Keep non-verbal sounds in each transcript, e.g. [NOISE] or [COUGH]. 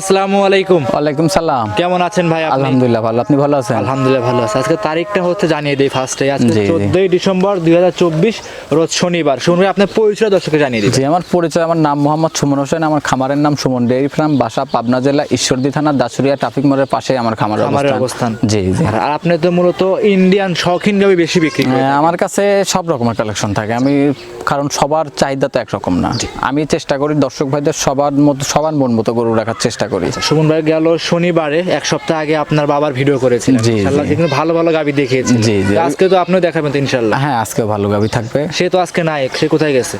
আসসালামু আলাইকুম। ওয়ালাইকুম সালাম। কেমন আছেন ভাই আপনি? আলহামদুলিল্লাহ ভালো। আপনি ভালো আছেন? আলহামদুলিল্লাহ ভালো আছে। আজকে তারিখটা হচ্ছে জানিয়ে দিই ফার্স্টে আজকে। চোদ্দই ডিসেম্বর দুই হাজার চব্বিশ রোজ শনিবার। শুনবে আপনার পরিচয় দর্শককে জানিয়ে দিচ্ছি আমার পরিচয় আমার নাম মোহাম্মদ সুমন হোসেন আমার খামারের নাম সুমন। ডেয়ারি ফার্ম বাসা পাবনা জেলা ঈশ্বরদী থানা দাসুরিয়া ট্রাফিক মোড়ের পাশে আমার খামারের অবস্থান। জি জি। আর আপনি তো মূলত ইন্ডিয়ান শখিন গাবি বেশি বিক্রি করেন। হ্যাঁ, আমার কাছে সব রকমের কালেকশন থাকে। আমি কারণ সবার চাহিদা তো একরকম না। আমি চেষ্টা করি দর্শক ভাইদের সবার মতো সবার মন মতো গরু রাখার চেষ্টা করি। সুমন ভাই গেল শনিবারে এক সপ্তাহ আগে আপনার বাবার ভিডিও করেছিলেন। সেখানে ভালো ভালো গাবি দেখিয়েছেন জি, জি। আজকে তো আপনিও দেখাবেন তো ইনশাল্লাহ। হ্যাঁ আজকে ভালো গাবি থাকবে। সে তো আজকে নাই সে কোথায় গেছে?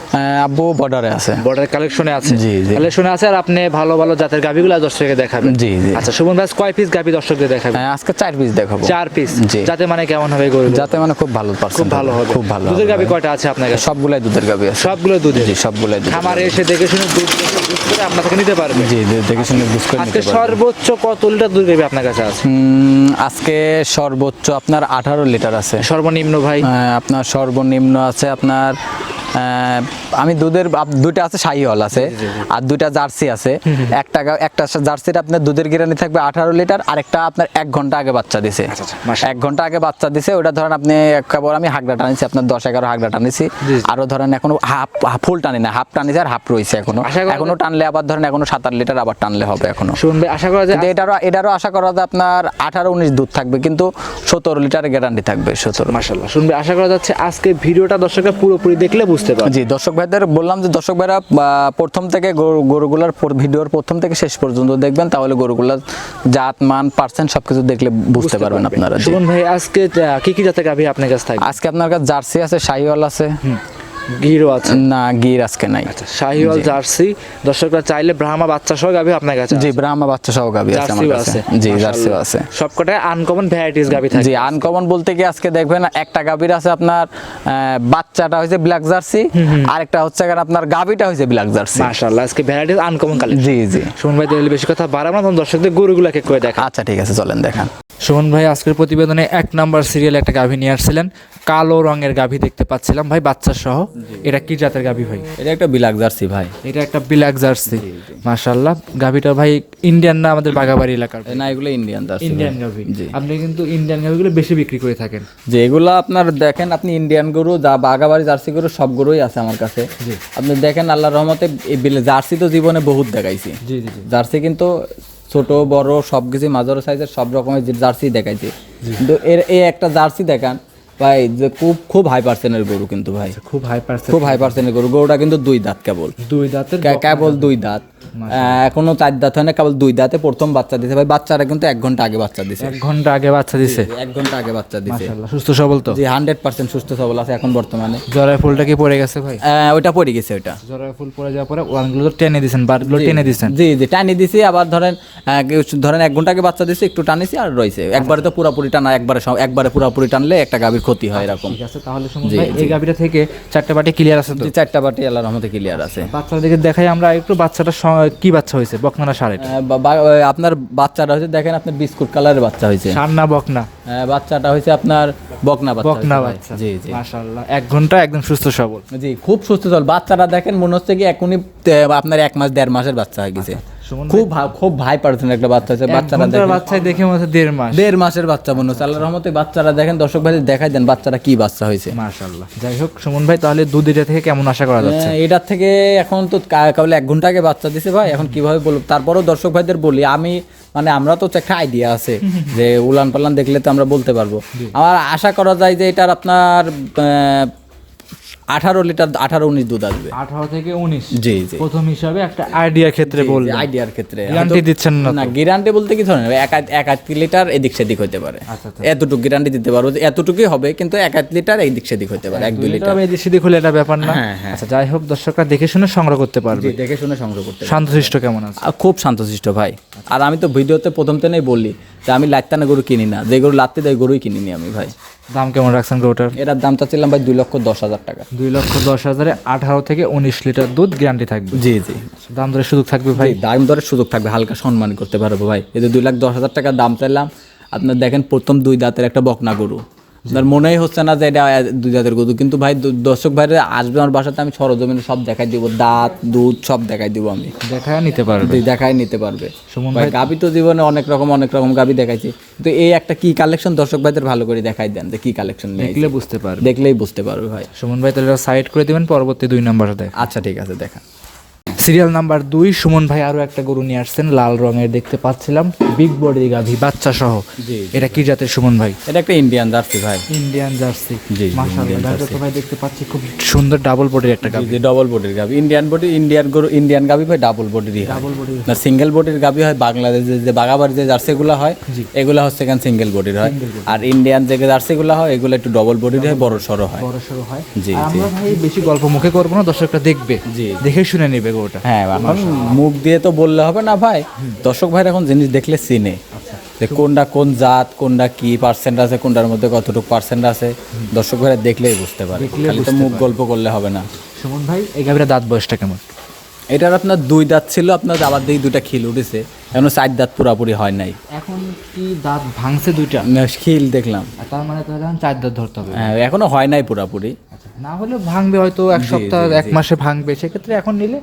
আব্বু বর্ডারে আছে। বর্ডার কালেকশনে আছে। জি, জি। কালেকশনে আছে আর আপনি ভালো ভালো জাতের গাবিগুলো দর্শককে দেখাবেন। জি, জি। আচ্ছা সুমন ভাই কয় পিস গাবি দর্শকদের দেখাবেন? হ্যাঁ, আজকে চার পিস দেখাবো। চার পিস জি। যাতে মানে কেমন হবে গরু যাতে মানে খুব ভালো খুব ভালো হবে খুব ভালো দুধের গাবি কয়টা আছে আপনার কাছে? সবগুলাই দুধের গাবি আছে। সবগুলো দুধের? জি সবগুলো দুধ খামারে এসে দেখে শুনে দুধ দুধ করে আপনার থেকে নিতে পারবে। জি দেখে শুনে বুঝ করে আজকে সর্বোচ্চ কত লিটার দুধ গাবি আপনার কাছে আছে? উম, আজকে সর্বোচ্চ আপনার আঠারো লিটার আছে। সর্বনিম্ন ভাই? আপনার সর্বনিম্ন আছে আপনার আমি দুধের দুইটা আছে শাহিওয়াল আছে আর দুইটা জার্সি আছে। একটা একটা জার্সির আপনার দুধের গিরানি থাকবে আঠারো লিটার আরেকটা আপনার এক ঘণ্টা আগে বাচ্চা দিছে। আচ্ছা, এক ঘণ্টা আগে বাচ্চা দিছে ওটা ধরেন আপনি কেবল আমি হাগড়া টানিছি আপনার দশ এগারো হাগড়া টানিছি। আরও ধরেন এখনও হাফ ফুল টানি না হাফ টানিছে আর হাফ রয়েছে এখনও। এখনও টানলে আবার ধরেন এখনও সাত আট লিটার আবার টানলে হবে এখনও। ভাই আশা করা যায় এটারও এটারও আশা করা যায় আপনার আঠারো উনিশ দুধ থাকবে কিন্তু সতেরো লিটার গ্যারান্টি থাকবে সতেরো। মাশাল্লাহ শুনবে আশা করা যাচ্ছে আজকে ভিডিওটা দর্শকরা পুরোপুরি দেখলে বুঝতে পারবে জি দর্শক ভাইদের বললাম যে দর্শক ভাইরা প্রথম থেকে গরু- গরুগুলার ভিডিওর প্রথম থেকে শেষ পর্যন্ত দেখবেন তাহলে গরুগুলার জাত মান পার্সেন্ট সবকিছু দেখলে বুঝতে পারবেন আপনারা। সুমন ভাই আজকে কি কি জাতের গাভী আপনার কাছে থাকবে আজকে আপনার কাছে জার্সি আছে শাহিওয়াল আছে। গিরও আছে। না গির আজকে নাই। শাহিওয়াল জার্সি দর্শকরা চাইলে ব্রাহ্মা বাচ্চা সহ গাভি আপনার কাছে জি ব্রাহ্মা বাচ্চা সহ গাবি আছে আমার কাছে। জি জার্সিও আছে। সবকটায় আনকমন ভ্যারাইটিস গাভি থাকে। জি আনকমন বলতে কি আজকে দেখবেন একটা গাভীর আছে আপনার বাচ্চাটা হয়েছে ব্ল্যাক জার্সি আরেকটা হচ্ছে এখানে আপনার গাভীটা হয়েছে ব্ল্যাক জার্সি। মাশাআল্লাহ আজকে ভ্যারাইটিস আনকমন কালেকশন জি জি। সুমন ভাই তাহলে বেশি কথা বাড়াবো না তখন দর্শকদের করে দেখা আচ্ছা ঠিক আছে চলেন দেখান। সুমন ভাই আজকের প্রতিবেদনে এক নাম্বার সিরিয়াল একটা গাভী নিয়ে আসছিলেন। কালো রঙের গাভী দেখতে পাচ্ছিলাম। ভাই বাচ্চা সহ এটা কি জাতের গাভী ভাই? এটা একটা ব্ল্যাক জার্সি ভাই। এটা একটা ব্ল্যাক জার্সি। মাশাআল্লাহ। গাভীটা ভাই ইন্ডিয়ান না আমাদের বাগাবাড়ি এলাকার না এগুলো ইন্ডিয়ান জার্সি ইন্ডিয়ান গাভী। আপনি কিন্তু ইন্ডিয়ান গাভীগুলো বেশি বিক্রি করে থাকেন। যে এগুলো আপনার দেখেন আপনি ইন্ডিয়ান গরু যা বাগাবাড়ি জার্সি গরু সব গরুই আছে আমার কাছে। আপনি দেখেন আল্লাহর রহমতে এই জার্সি তো জীবনে বহুত দেখাইছি। জার্সি কিন্তু ছোট বড় সব কিছু মাঝারো সাইজের সব রকমের জার্সি দেখাইছে। কিন্তু এর এই একটা জার্সি দেখান ভাই যে খুব খুব হাই পার্সেন্টের গরু কিন্তু ভাই। খুব হাই পার্সেন্ট খুব হাই পার্সেন্টের গরু। গরুটা কিন্তু দুই দাঁত কেবল। দুই দাঁতের কেবল দুই দাঁত। এখনও চার দাঁত হয় না কেবল দুই দাঁতে প্রথম বাচ্চা দিছে। ভাই বাচ্চারা কিন্তু এক ঘণ্টা আগে বাচ্চা দিছে। এক ঘণ্টা আগে বাচ্চা দিছে। এক ঘণ্টা আগে বাচ্চা দিছে। মাশাআল্লাহ। সুস্থ সবল তো? জি হান্ড্রেড পার্সেন্ট সুস্থ সবল আছে এখন বর্তমানে। জরায় ফুলটা কি পড়ে গেছে ভাই? ওইটা পড়ে গেছে ওইটা। জরায় ফুল পড়ে যাওয়ার পরে ওয়ানগুলো তো টেনে দিছেন বারগুলো টেনে দিছেন। জি জি টানি দিছি আবার ধরেন ধরেন এক ঘণ্টা আগে বাচ্চা দিছে একটু টানিছি আর রয়েছে একবারে তো পুরোপুরি টানা একবারে সব- একবারে পুরোপুরি টানলে একটা গাভীর ক্ষতি হয় এরকম। ঠিক আছে তাহলে ভাই এই থেকে চারটে বাটি ক্লিয়ার আছে তো? চারটা বাটি আল্লাহর রহমতে ক্লিয়ার আছে। বাচ্চার দিকে দেখাই আমরা একটু বাচ্চাটা কি বাচ্চা হয়েছে বকনা সাড়ে আপনার বাচ্চাটা হয়েছে দেখেন আপনার বিস্কুট কালারের বাচ্চা হয়েছে। সান্না বকনা। আহ, বাচ্চাটা হয়েছে আপনার বকনা বাচ্চা বকনা বাচ্চা। জি জি। মাশাআল্লাহ এক ঘণ্টা একদম সুস্থ সবল। জি খুব সুস্থ সবল। বাচ্চাটা দেখেন মনে হচ্ছে কি এখনই আপনার এক মাস দেড় মাসের বাচ্চা হয়ে গেছে। সুমন খুব খুব হাই পার্সেন্ট একটা বাচ্চা এক বাচ্চাটা ঘণ্টার দেখে মনে হচ্ছে দেড় মাস। দেড় মাসের বাচ্চা মনে হচ্ছে। আল্লাহ রহমতে বাচ্চারা দেখেন দর্শক ভাই দেখাই দেন বাচ্চারা কি বাচ্চা হয়েছে। মাশাআল্লাহ। যাই হোক সুমন ভাই তাহলে দুধ এটা থেকে কেমন আশা করা যাচ্ছে? হ্যাঁ, এটার থেকে এখন তো কেবল এক ঘণ্টা আগে বাচ্চা দিছে ভাই এখন কীভাবে বলব? তারপরেও দর্শক ভাইদের বলি আমি মানে আমরা তো একটা আইডিয়া আছে যে উলান পালান দেখলে তো আমরা বলতে পারব। আমার আশা করা যায় যে এটার আপনার আঠারো লিটার আঠারো উনিশ দুধ আসবে। আঠারো থেকে উনিশ। জি জি। প্রথম হিসাবে একটা আইডিয়ার ক্ষেত্রে বলবেন আইডিয়ার ক্ষেত্রে। গ্যারান্টি দিচ্ছেন না না গ্যারান্টি বলতে কি ধরনের এক এক লিটার এদিক সেদিক হতে পারে। আচ্ছা, এতটুকু গ্যারান্টি দিতে পারব যে এতটুকুই হবে কিন্তু এক আধ লিটার এদিক সেদিক হতে পারে এক দুই লিটার এদিক সেদিক হলে এটা ব্যাপার না। হ্যাঁ, হ্যাঁ। আচ্ছা যাই হোক দর্শকরা দেখে শুনে সংগ্রহ করতে পারবে। জি, দেখে শুনে সংগ্রহ করতে। শান্তশিষ্ট কেমন আছে? খুব শান্তশিষ্ট ভাই। আর আমি তো ভিডিওতে প্রথম থেকেই বললি যে আমি লাত্তানা গরু কিনি না যে গরু লাগতে দেয় গরুই কিনি নি আমি ভাই। দাম কেমন রাখছেন গরুটার? এটার দাম চাচ্ছিলাম ভাই দুই লক্ষ দশ হাজার টাকা। দুই লক্ষ দশ হাজারে আঠারো থেকে উনিশ লিটার দুধ গ্যারান্টি থাকবে। জি জি। দাম ধরে সুযোগ থাকবে ভাই? দাম দরের সুযোগ থাকবে হালকা সম্মান করতে পারব ভাই। এই যে দুই লাখ দশ হাজার টাকা দাম চাইলাম আপনার দেখেন প্রথম দুই দাঁতের একটা বকনা গরু। আপনার মনেই হচ্ছে না যে এটা দুই জাতের গরু। কিন্তু ভাই দর্শক ভাইরা আসবে আমার বাসাতে আমি সরজমিনে সব দেখাই দিব দাঁত দুধ সব দেখাই দিব আমি। দেখায় নিতে পারবে। জি, দেখাই নিতে পারবে। সুমন ভাই গাবি তো জীবনে অনেক রকম অনেক রকম গাবি দেখাইছি। কিন্তু এই একটা কি কালেকশন দর্শক ভাইদের ভালো করে দেখাই দেন যে কি কালেকশন দেখলে বুঝতে পারবে। দেখলেই বুঝতে পারবে ভাই। সুমন ভাই তাহলে সাইড করে দিবেন পরবর্তী দুই নাম্বার দেখ আচ্ছা ঠিক আছে দেখা। সিরিয়াল নাম্বার দুই সুমন ভাই আরও একটা গরু নিয়ে আসছেন লাল রঙের দেখতে পাচ্ছিলাম বিগ বডি গাভি বাচ্চা সহ। এটা কি জাতের সুমন ভাই? এটা একটা ইন্ডিয়ান জার্সি ভাই। Indian jersey. মাশাআল্লাহ ভাই দেখতে পাচ্ছি খুব সুন্দর ডাবল বডির একটা গাভি। ডবল বডির গাবি ইন্ডিয়ান বডি ইন্ডিয়ান গরু ইন্ডিয়ান গাবি ভাই ডাবল বডিরই ডাবল বডি না সিঙ্গেল বডির গাবি হয় বাংলাদেশে যে বাগাবাড়ি যে জার্সিগুলো হয় এগুলো হচ্ছে এখানে সিঙ্গেল বডির হয়। আর ইন্ডিয়ান যে জার্সিগুলো হয় এগুলো একটু ডবল বডির হয় বড় সড়ো হয়। বড় সড়ো হয়। জি, আমরা ভাই বেশি গল্প মুখে করব না দর্শকরা দেখবে জি। দেখে শুনে নেবে গরুটা। হ্যাঁ এখন মুখ দিয়ে তো বললে হবে না ভাই। দর্শক ভাইরা এখন জিনিস দেখলে চিনে। যে কোনটা কোন জাত কোনটা কি পার্সেন্ট আছে কোনটার মধ্যে কতটুকু পার্সেন্ট আছে দর্শক ভাইরা দেখলেই বুঝতে পারে। খালি তো মুখ গল্প করলে হবে না। সুমন ভাই এই গাভিটা দাঁত বয়সটা কেমন? এটার আপনার দুই দাঁত ছিল আপনার আবার দিকে দুইটা খিল উঠেছে। এখনও চার দাঁত পুরাপুরি হয় নাই। এখন কি দাঁত ভাঙছে দুইটা? খিল দেখলাম। তার মানে তাহলে চার দাঁত ধরতে হবে। হ্যাঁ, এখনও হয় নাই পুরাপুরি। আচ্ছা, না হলে ভাঙবে হয়তো এক সপ্তাহ এক মাসে ভাঙবে। সেক্ষেত্রে এখন নিলে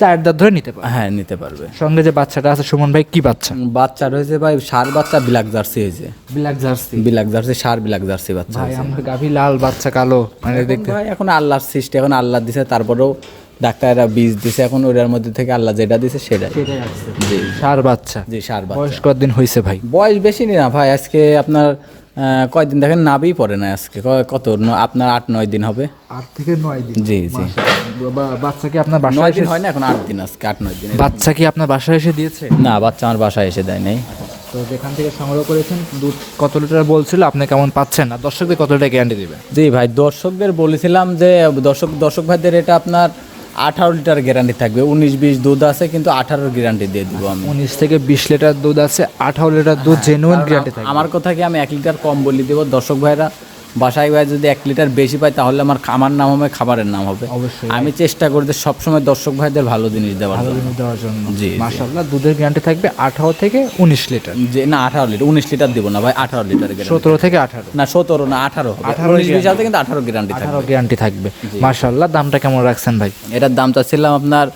চার দাঁত ধরে নিতে পারে হ্যাঁ নিতে পারবে। সঙ্গে যে বাচ্চাটা আছে সুমন ভাই কি বাচ্চা? বাচ্চা রয়েছে ভাই সার বাচ্চা ব্ল্যাক জার্সি হয়েছে ব্ল্যাক জার্সি। ব্ল্যাক জার্সি সার ব্ল্যাক জার্সি বাচ্চা ভাই আমার গাভি লাল বাচ্চা কালো। মানে দেখতে ভাই এখন আল্লাহর সৃষ্টি এখন আল্লাহ দিছে তারপরেও ডাক্তাররা বীজ দিছে এখন ওটার মধ্যে থেকে আল্লাহ যেটা দিছে সেটাই। জি। সার বাচ্চা। জি সার বাচ্চা। বয়স কতদিন হয়েছে ভাই? বয়স বেশি না ভাই আজকে আপনার কয়দিন দেখেন নাবি পড়ে না আজকে? কত? আপনার আট নয় দিন হবে। আট থেকে নয় দিন। জি জি। বাচ্চা কি আপনার বাসায় এসে হয় না এখন আট দিন আজকে আট নয় দিন। বাচ্চা কি আপনার বাসায় এসে দিয়েছে? না বাচ্চা আমার বাসায় এসে দেয় নাই। তো যেখান থেকে সংগ্রহ করেছেন দুধ কত লিটার বলছিল আপনি কেমন পাচ্ছেন? আর দর্শকদের কত লিটার গ্যারান্টি দিবেন? জি ভাই দর্শকদের বলেছিলাম যে দর্শক দর্শক ভাইদের এটা আপনার আঠারো লিটার গ্যারান্টি থাকবে উনিশ বিশ দুধ আছে কিন্তু আঠারোর গ্যারান্টি দিয়ে দিব আমি। উনিশ থেকে বিশ লিটার দুধ আছে আঠারো লিটার দুধ জেনুইন গ্যারান্টি থাকে আমার কথা কি আমি এক লিটার কম বলি দেবো? দর্শক ভাইরা বাসায় ভাই যদি এক লিটার বেশি পাই তাহলে আমার আমার নাম হবে খাবারের নাম হবে। অবশ্যই। আমি চেষ্টা করি যে সবসময় দর্শক ভাইদের ভালো জিনিস দেওয়ার ভালো। জিনিস দেওয়ার জন্য। জি। মাশাআল্লাহ দুধের গ্যারান্টি থাকবে আঠারো থেকে উনিশ লিটার। যে না আঠারো লিটার উনিশ লিটার দিব না ভাই আঠারো লিটার সতেরো থেকে আঠারো। না সতেরো না আঠারো হবে। 18 উনিশ বিশ আছে কিন্তু আঠারো গ্যারান্টি থাকবে। আঠারো গ্যারান্টি থাকবে মাশাআল্লাহ দামটা কেমন রাখছেন ভাই? এটার দাম চাচ্ছিলাম আপনার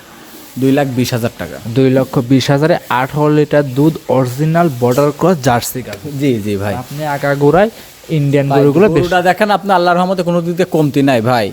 দুই লাখ বিশ হাজার টাকা। দুই লক্ষ বিশ হাজারে আঠারো লিটার দুধ অরিজিনাল বর্ডার ক্রস জার্সি গাছ জি জি ভাই। আপনি আগাগোড়ায় ইন্ডিয়ান গরুগুলো গরুটা দেখেন আপনি আল্লাহর রহমতে কোনো দিকে কমতি নাই ভাই।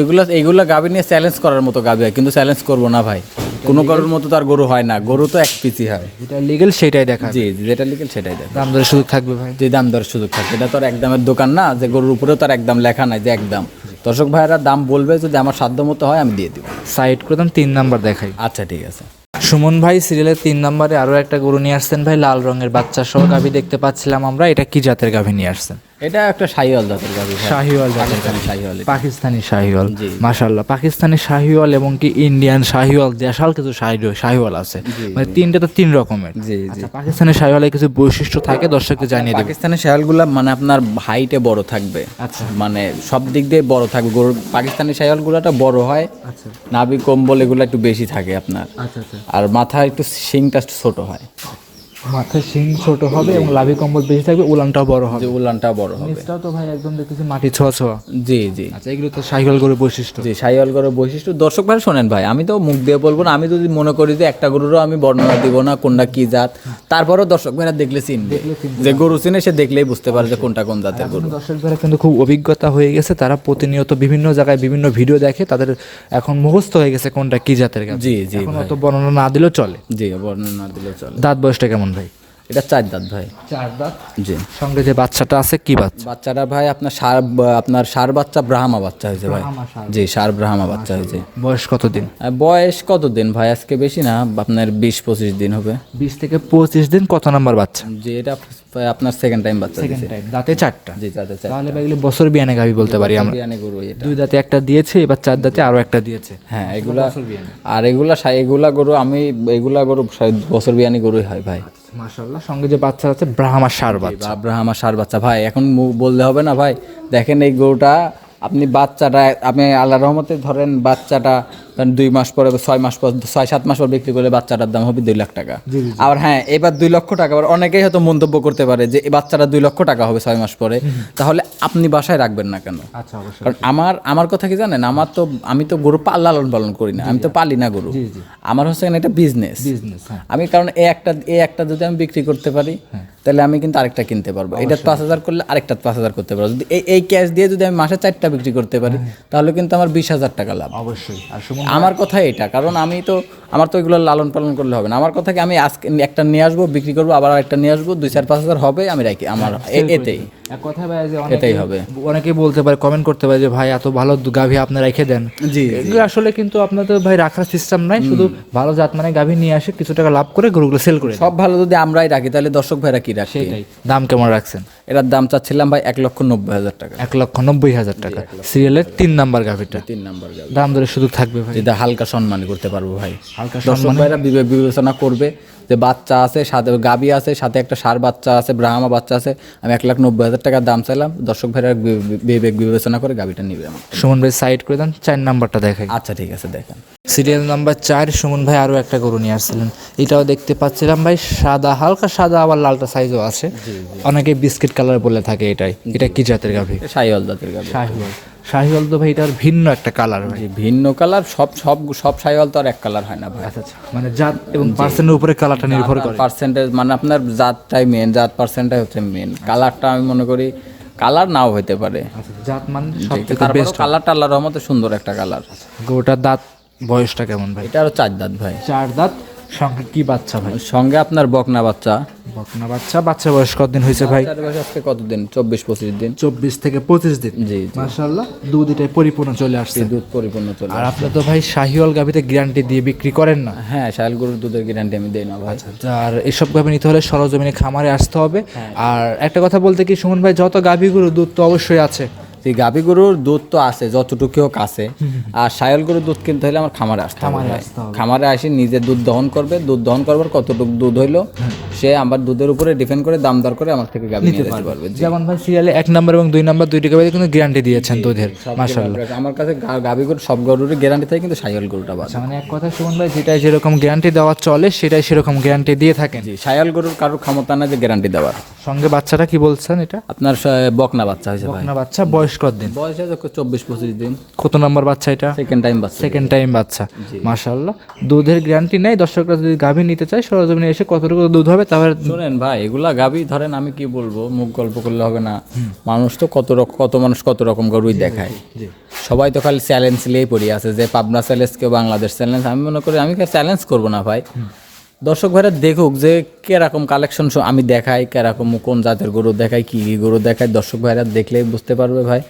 এগুলো এইগুলো গাবি নিয়ে চ্যালেঞ্জ করার মতো গাবি হয় কিন্তু চ্যালেঞ্জ করব না ভাই। কোনো গরুর মতো তার গরু হয় না গরু তো এক পিসি হয়। যেটা লিগেল সেটাই দেখা জি যেটা লিখেন সেটাই দেখ দাম দরে সুযোগ থাকবে ভাই। যে দাম দর সুযোগ থাকবে। এটা তো আর একদমের দোকান না যে গরুর উপরেও তার একদম লেখা নাই যে একদম দর্শক ভাইয়েরা দাম বলবে যদি আমার সাধ্য মতো হয় আমি দিয়ে দিব। সাইড করে দাম তিন নাম্বার দেখাই। আচ্ছা ঠিক আছে। সুমন ভাই সিরিয়ালের তিন নম্বরে আরও একটা গরু নিয়ে আসছেন ভাই, লাল রঙের বাচ্চা সহ গাভী দেখতে পাচ্ছিলাম আমরা। এটা কি জাতের গাভী নিয়ে আসছেন? এটা একটা শাহিওয়াল জাতের গাবি ভাই। শাহিওয়াল জাতের শাহিওয়াল। পাকিস্তানি শাহিওয়াল। জি। মাশাল্লাহ পাকিস্তানি শাহিওয়াল এবং কি ইন্ডিয়ান শাহিওয়াল দেশাল কিছু শাহিওয়াল শাহিওয়াল আছে। মানে তিনটা তো তিন রকমের। আচ্ছা পাকিস্তানি শাহিওয়ালের কিছু বৈশিষ্ট্য থাকে? দর্শককে জানিয়ে দেবে। পাকিস্তানি শায়ালগুলা মানে আপনার হাইটে বড় থাকবে। আচ্ছা। মানে সব দিক দিয়ে বড় থাকবে। গরুর পাকিস্তানি শায়ালগুলাটা বড় হয়। আচ্ছা। নাভি কম্বল এগুলো একটু বেশি থাকে আপনার। আচ্ছা আচ্ছা। আর মাথা একটু শিংটা একটু ছোট হয়। মাথায় শিং ছোট হবে এবং লাভি কম্বল বেশি থাকবে উলানটাও বড় হবে। যে উলানটা বড় হবে। নিচটাও তো ভাই একদম দেখতেছি মাটি ছোঁয়া ছোঁয়া। জি জি। আচ্ছা এগুলো তো শাহিওয়াল গরুর বৈশিষ্ট্য। জি শাহিওয়াল গরুর বৈশিষ্ট্য। দর্শক ভাই শোনেন ভাই আমি তো মুখ দিয়ে বলব না আমি যদি মনে করি যে একটা গরুরও আমি বর্ণনা দিব না কোনটা কি জাত তারপরও দর্শক ভাইরা দেখলে চিনবে। যে গরু চিনে সে দেখলেই বুঝতে পারে যে কোনটা কোন জাতের গরু। দর্শকরা কিন্তু খুব অভিজ্ঞতা হয়ে গেছে তারা প্রতিনিয়ত বিভিন্ন জায়গায় বিভিন্ন ভিডিও দেখে তাদের এখন মুখস্থ হয়ে গেছে কোনটা কি জাতের জি জি অত বর্ণনা না দিলেও চলে। জি বর্ণনা না দিলেও চলে। দাঁত বয়সটা কেমন? ভাই। এটা চার দাঁত ভাই। চার দাঁত? জি। সঙ্গে যে বাচ্চাটা আছে কি বাচ্চা? বাচ্চাটা ভাই আপনার সার আপনার সার বাচ্চা ব্রাহ্মা বাচ্চা হয়েছে ভাই। জি সার ব্রাহ্মা বাচ্চা হয়েছে। বয়স কত দিন বয়স কত দিন ভাই? আজকে বেশি না আপনার বিশ পঁচিশ দিন হবে। বিশ থেকে পঁচিশ দিন কত নাম্বার বাচ্চা? যে এটা আপনার সেকেন্ড টাইম বাচ্চা দিয়েছে দাঁতে চারটা? জি তাতে চার তাহলে ভাই এগুলো বছর বিয়ানে গাবি বলতে পারি আমরা। বিরিয়ানি গরু এটা। দুই দাঁতে একটা দিয়েছে এবার চার দাঁতে আরও একটা দিয়েছে। হ্যাঁ এগুলা আর এগুলা এগুলা গরু আমি এগুলা গরু বছর বিয়ানি গরুই হয় ভাই। মাশাল্লাহ সঙ্গে যে বাচ্চা আছে ব্রাহ্মার সার বাচ্চা। ব্রাহ্মার সার বাচ্চা। ভাই এখন মুখ বললে হবে না ভাই? দেখেন এই গরুটা আপনি বাচ্চাটা আপনি আল্লাহ রহমতে ধরেন বাচ্চাটা কারণ দুই মাস পরে ছয় মাস পর ছয় সাত মাস পর বিক্রি করলে বাচ্চাটার দাম হবে দুই লাখ টাকা। আবার হ্যাঁ এবার দুই লক্ষ টাকা আবার অনেকেই হয়তো মন্তব্য করতে পারে যে এই বাচ্চাটা দুই লক্ষ টাকা হবে ছয় মাস পরে। তাহলে আপনি বাসায় রাখবেন না কেন? আচ্ছা কারণ আমার আমার কথা কি জানেন? আমার তো আমি তো গরু পাল লালন পালন করি না। আমি তো পালি না গরু। আমার হচ্ছে এখানে এটা বিজনেস হ্যাঁ। আমি কারণ এই একটা এই একটা যদি আমি বিক্রি করতে পারি তাহলে আমি কিন্তু আরেকটা কিনতে পারব। এটা পাঁচ হাজার করলে আরেকটা পাঁচ হাজার করতে পারব। যদি এই এই ক্যাশ দিয়ে যদি আমি মাসে চারটা বিক্রি করতে পারি তাহলে কিন্তু আমার বিশ হাজার টাকা লাভ। অবশ্যই। আর সুমন আমার কথা এটা কারণ আমি তো আমার তো এগুলো লালন পালন করলে হবে না। আমার কথা কি আমি আজকে একটা নিয়ে আসব বিক্রি করব আবার একটা নিয়ে আসব দুই চার পাঁচ হাজার হবে আমি রাখি। আমার এতেই এক কথা ভাই যে এটাই হবে। অনেকেই বলতে পারে কমেন্ট করতে পারে যে ভাই এত ভালো গাভী আপনি রেখে দেন। জি, আসলে কিন্তু আপনাদের ভাই রাখার সিস্টেম নাই শুধু ভালো জাত মানে গাভী নিয়ে আসে কিছু টাকা লাভ করে গরুগুলো সেল করে সব ভালো যদি আমরাই রাখি তাহলে দর্শক ভাইরা কি রাখি সেটাই। দাম কেমন রাখছেন? এটার দাম চাচ্ছিলাম ভাই এক লক্ষ নব্বই হাজার টাকা। এক লক্ষ নব্বই হাজার টাকা। সিরিয়ালের তিন নাম্বার গাভীটা। তিন নাম্বার দাম ধরে সুযোগ থাকবে ভাই। যেটা হালকা সম্মান করতে পারব ভাই। হালকা দর্শক ভাইরা বিবেচনা করবে। যে বাচ্চা আছে সাথে গাবি আছে সাথে একটা সার বাচ্চা আছে ব্রাহ্মা বাচ্চা আছে আমি এক লাখ নব্বই হাজার টাকার দাম চাইলাম। দর্শক ভাইরা বিবেক বিবেচনা করে গাবিটা নিবে আমার সুমন ভাই সাইড করে দেন চার নাম্বারটা দেখাই। আচ্ছা ঠিক আছে দেখেন। সিরিয়াল নাম্বার চার সুমন ভাই আরও একটা গরু নিয়ে আসছিলেন। এটাও দেখতে পাচ্ছিলাম ভাই সাদা হালকা সাদা আবার লালটা সাইজও আছে। অনেকে বিস্কিট কালার বলে থাকে এটাই। এটা কি জাতের গাভী? সাইওয়াল জাতের গাবি শাহিওয়াল। শাহিওয়াল তো ভাই এটার ভিন্ন একটা কালার ভাই। ভিন্ন কালার সব সব সব সাইওয়াল তো আর এক কালার হয় না ভাই। আচ্ছা আচ্ছা। মানে জাত এবং পার্সেন্টের উপরে কালারটা নির্ভর করে। পার্সেন্টেজ মানে আপনার জাতটাই মেন জাত পার্সেন্টটাই হচ্ছে মেন কালারটা আমি মনে করি কালার নাও হতে পারে। আচ্ছা জাত মানে সব থেকে বেস্ট কালারটা আল্লাহর রহমতে সুন্দর একটা কালার গোটা দাঁত বয়সটা কেমন ভাই? এটা আরও চার দাঁত ভাই। চার দাঁত। সঙ্গে কি বাচ্চা ভাই? সঙ্গে আপনার বকনা বাচ্চা। বকনা বাচ্চা বাচ্চা বয়স কতদিন হয়েছে ভাই? বয়স আজকে কতদিন? চব্বিশ পঁচিশ দিন। চব্বিশ থেকে পঁচিশ দিন? জি মাশাল্লাহ দুধ এটাই পরিপূর্ণ চলে আসছে। দুধ পরিপূর্ণ চলে আর আপনি তো ভাই শাহিওয়াল গাভিতে গ্যারান্টি দিয়ে বিক্রি করেন না। হ্যাঁ শাল গরুর দুধের গ্যারান্টি আমি দেই না ভাই। আর এসব গাভি নিতে হলে সরজমিনে খামারে আসতে হবে। আর একটা কথা বলতে কি সুমন ভাই যত গাভিগুলো দুধ তো অবশ্যই আছে। এই গাভী গরুর দুধ তো আছে যতটুকু হোক আছে। [LAUGHS] আর সায়ল গরুর দুধ কিনতে হলে আমার খামারে আসতে হবে খামারে। আসতে হবে। খামারে আসি নিজে দুধ দহন করবে দুধ দহন করবার কতটুকু দুধ হইল সে আমার দুধের উপরে ডিপেন্ড করে দাম দর করে আমার থেকে গাভী নিয়ে যেতে পারবে। যেমন ভাই সিরিয়ালে এক নাম্বার এবং দুই নাম্বার দুইটি গাভিতে কিন্তু গ্যারান্টি দিয়েছেন দুধের মাশাল্লাহ আমার কাছে গাভী গরু সব গরুরই গ্যারান্টি থাকে কিন্তু সায়ল গরুটা বাদ। মানে এক কথা সুমন ভাই যেটা যেরকম গ্যারান্টি দেওয়া চলে সেটাই সেরকম গ্যারান্টি দিয়ে থাকেন। জি সায়াল গরুর কারোর ক্ষমতা না যে গ্যারান্টি দেওয়ার। সঙ্গে বাচ্চাটা কি বলছেন এটা? আপনার বকনা বাচ্চা হয়েছে ভাই। না বাচ্চা বয়স কত দিন? বয়স আছে চব্বিশ পঁচিশ দিন। কত নাম্বার বাচ্চা এটা? সেকেন্ড টাইম বাচ্চা। সেকেন্ড টাইম বাচ্চা। মাশাল্লাহ দুধের গ্যারান্টি নেই? দর্শকরা যদি গাভী নিতে চায় সরজমিনে এসে কতটুকু দুধ হবে তারপর শোনেন ভাই এগুলা গাবি ধরেন আমি কি বলব মুখ গল্প করলে হবে না। মানুষ তো কত রকম কত মানুষ কত রকম গরুই দেখায়। সবাই তো খালি চ্যালেঞ্জ নিয়েই পড়ে আছে যে পাবনা চ্যালেঞ্জ কেউ বাংলাদেশ চ্যালেঞ্জ আমি মনে করি আমি চ্যালেঞ্জ করব না ভাই? দর্শক ভাইরা দেখুক যে কেরকম কালেকশন আমি দেখাই, কেরকম কোন জাতের গরু দেখাই, কি কি গরু দেখাই, দর্শক ভাইরা দেখলেই বুঝতে পারবে ভাই।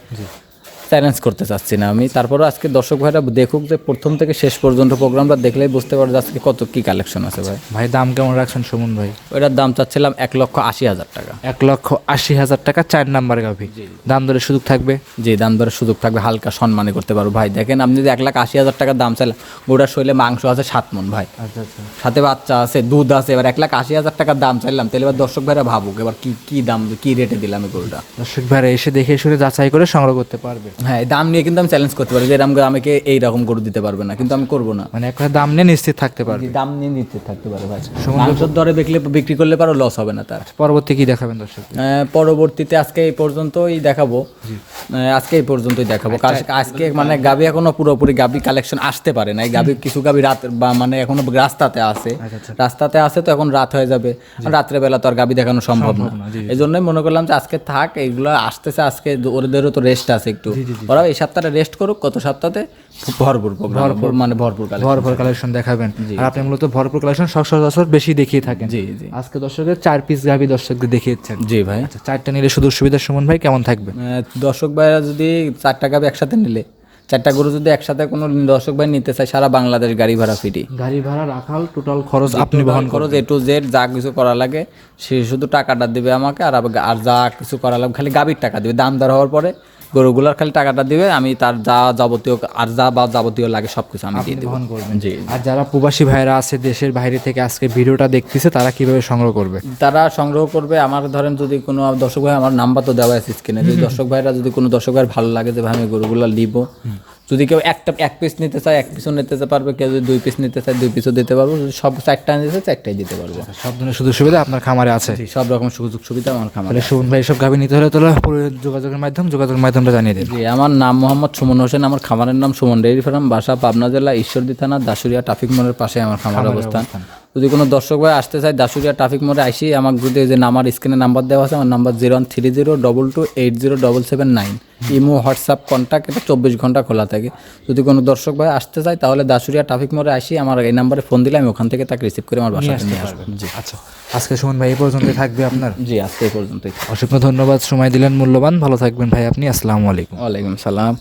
চ্যালেঞ্জ করতে চাচ্ছি না আমি। তারপরে আজকে দর্শক ভাইরা দেখুক যে প্রথম থেকে শেষ পর্যন্ত প্রোগ্রামটা দেখলেই বুঝতে পারবে যে আজকে কত কি কালেকশন আছে ভাই। ভাই দাম কেমন রাখছেন সুমন ভাই? ওইটার দাম চাচ্ছিলাম এক লক্ষ আশি হাজার টাকা। এক লক্ষ আশি হাজার টাকা চার নাম্বার গাভী। দাম দরে সুযোগ থাকবে? যে দাম দরের সুযোগ থাকবে হালকা সম্মানে করতে পারব ভাই। দেখেন আপনি যদি এক লাখ আশি হাজার টাকার দাম চাইলেন গোটার শরীরে মাংস আছে সাত মন ভাই। আচ্ছা আচ্ছা। সাথে বাচ্চা আছে দুধ আছে এবার এক লাখ আশি হাজার টাকার দাম চাইলাম তাহলে এবার দর্শক ভাইরা ভাবুক এবার কি কি দাম কি রেটে দিলাম গরুটা? দর্শক ভাইরা এসে দেখে শুনে যাচাই করে সংগ্রহ করতে পারবে। হ্যাঁ দাম নিয়ে কিন্তু আমি চ্যালেঞ্জ করতে পারি যে এরকম আমাকে এইরকম গরু দিতে পারবে না কিন্তু আমি করব না। মানে একটা দাম নিয়ে নিশ্চিত থাকতে পারবে। দাম নিয়ে নিশ্চিত থাকতে পারে ভাই। মাংসের দরে দেখলে বিক্রি করলে পারো লস হবে না তার। পরবর্তী কি দেখাবেন দর্শক? পরবর্তীতে আজকে এই পর্যন্তই দেখাবো। আজকে এই পর্যন্তই দেখাবো। আজকে মানে গাবি এখনও পুরোপুরি গাবি কালেকশন আসতে পারে না এই গাবি কিছু গাবি রাত বা মানে এখনও রাস্তাতে আছে। রাস্তাতে আছে তো এখন রাত হয়ে যাবে। রাত্রে বেলা তো আর গাবি দেখানো সম্ভব না। এই জন্যই মনে করলাম যে আজকে থাক এইগুলো আসতেছে আজকে ওদেরও তো রেস্ট আছে একটু। ওরা এই সপ্তাহটা রেস্ট করুক কত সপ্তাহে ভরপুর ভরপুর মানে ভরপুর ভরপুর কালেকশন দেখাবেন। আর আপনি মূলত ভরপুর কালেকশন সব সচরাচর বেশি দেখিয়ে থাকেন। জি জি। আজকে দর্শকের চার পিস গাভী দর্শকদের দেখিয়েছেন। জি ভাই। আচ্ছা চারটা নিলে শুধু সুবিধা সুমন ভাই কেমন থাকবে? দর্শক ভাইরা যদি চারটা গাবি একসাথে নিলে চারটা গরু যদি একসাথে কোনো দর্শক ভাই নিতে চায় সারা বাংলাদেশ গাড়ি ভাড়া ফ্রি গাড়ি ভাড়া রাখাল টোটাল খরচ আপনি বহন খরচ এ টু জেড যা কিছু করা লাগে সে শুধু টাকাটা দিবে আমাকে আর আর যা কিছু করা লাগে খালি গাবির টাকা দিবে। দাম দর হওয়ার পরে গরুগুলার খালি টাকাটা দিবে আমি তার যা যাবতীয় আর যা বা যাবতীয় লাগে সব কিছু আমি দিয়ে দেবো। করবেন। জি। আর যারা প্রবাসী ভাইরা আছে দেশের বাইরে থেকে আজকে ভিডিওটা দেখতেছে তারা কীভাবে সংগ্রহ করবে? তারা সংগ্রহ করবে আমার ধরেন যদি কোনো দর্শক ভাই আমার নাম্বার তো দেওয়া আছে স্ক্রিনে যদি দর্শক ভাইরা যদি কোনো দর্শক ভাই ভালো লাগে যে ভাই আমি গরুগুলো নিব। যদি কেউ একটা এক পিস নিতে চায় এক পিসও নিতে পারবে। কেউ যদি দুই পিস নিতে চায় দুই পিসও দিতে পারব। যদি সব চারটা নিতে চায় চারটাই দিতে পারব। সব ধরনের সুযোগ সুবিধা আপনার খামারে আছে? সব রকম সুযোগ সুবিধা আমার খামারে সুমন ভাই সব গাভী নিতে হলে তাহলে পুরো যোগাযোগের মাধ্যম যোগাযোগের মাধ্যমটা জানিয়ে দিন। জি আমার নাম মোহাম্মদ সুমন হোসেন। আমার খামারের নাম সুমন ডেইরি ফার্ম বাসা পাবনা জেলা ঈশ্বরদী থানা দাসুরিয়া ট্রাফিক মোড়ের পাশে আমার খামার অবস্থান। যদি কোনো দর্শক ভাই আসতে চায় দাসুরিয়া ট্রাফিক মোড়ে আসি আমাকে যদি যে আমার স্ক্রিনে নাম্বার দেওয়া আছে আমার number zero one three zero double two eight zero double seven nine imo WhatsApp contact এটা চব্বিশ ঘণ্টা খোলা থাকে। যদি কোনো দর্শক ভাই আসতে চায় তাহলে দাসুরিয়া ট্রাফিক মোড়ে আসি আমার এই নাম্বারে ফোন দিলে আমি ওখান থেকে তাকে রিসিভ করে আমার বাসাতে নিয়ে আসব। জি। আচ্ছা আজকে সুমন ভাই এই পর্যন্ত থাকবে আপনার? জি আজকে এই পর্যন্তই। অসংখ্য ধন্যবাদ সময় দিলেন মূল্যবান। ভালো থাকবেন ভাই আপনি আসসালামু আলাইকুম। ওয়ালাইকুম সালাম।